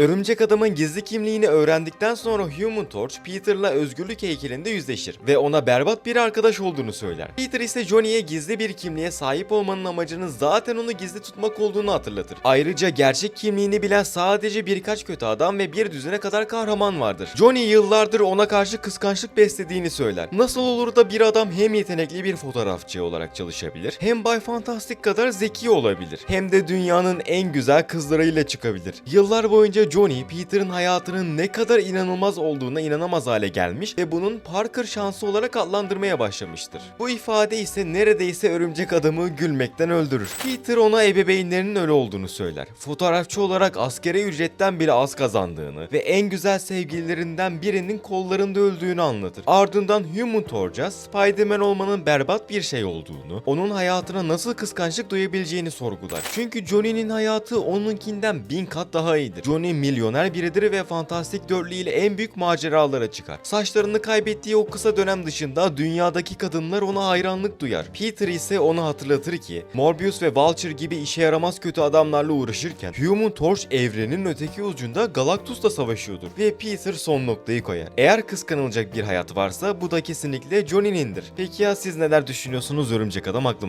Örümcek Adam'ın gizli kimliğini öğrendikten sonra Human Torch, Peter'la özgürlük heykelinde yüzleşir ve ona berbat bir arkadaş olduğunu söyler. Peter ise Johnny'ye gizli bir kimliğe sahip olmanın amacının zaten onu gizli tutmak olduğunu hatırlatır. Ayrıca gerçek kimliğini bilen sadece birkaç kötü adam ve bir düzine kadar kahraman vardır. Johnny yıllardır ona karşı kıskançlık beslediğini söyler. Nasıl olur da bir adam hem yetenekli bir fotoğrafçı olarak çalışabilir, hem Bay Fantastic kadar zeki olabilir, hem de dünyanın en güzel kızlarıyla çıkabilir. Yıllar boyunca Johnny, Peter'ın hayatının ne kadar inanılmaz olduğuna inanamaz hale gelmiş ve bunun Parker şansı olarak adlandırmaya başlamıştır. Bu ifade ise neredeyse örümcek adamı gülmekten öldürür. Peter ona ebeveynlerinin ölü olduğunu söyler. Fotoğrafçı olarak askeri ücretten bile az kazandığını ve en güzel sevgililerinden birinin kollarında öldüğünü anlatır. Ardından Human Torch'a Spider-Man olmanın berbat bir şey olduğunu, onun hayatına nasıl kıskançlık duyabileceğini sorgular. Çünkü Johnny'nin hayatı onunkinden bin kat daha iyidir. Johnny milyoner biridir ve Fantastik Dörtlü ile en büyük maceralara çıkar. Saçlarını kaybettiği o kısa dönem dışında dünyadaki kadınlar ona hayranlık duyar. Peter ise ona hatırlatır ki Morbius ve Vulture gibi işe yaramaz kötü adamlarla uğraşırken Human Torch evrenin öteki ucunda Galactus'la savaşıyordur ve Peter son noktayı koyar. Eğer kıskanılacak bir hayat varsa bu da kesinlikle Johnny'nindir. Peki ya siz neler düşünüyorsunuz Örümcek Adam haklı?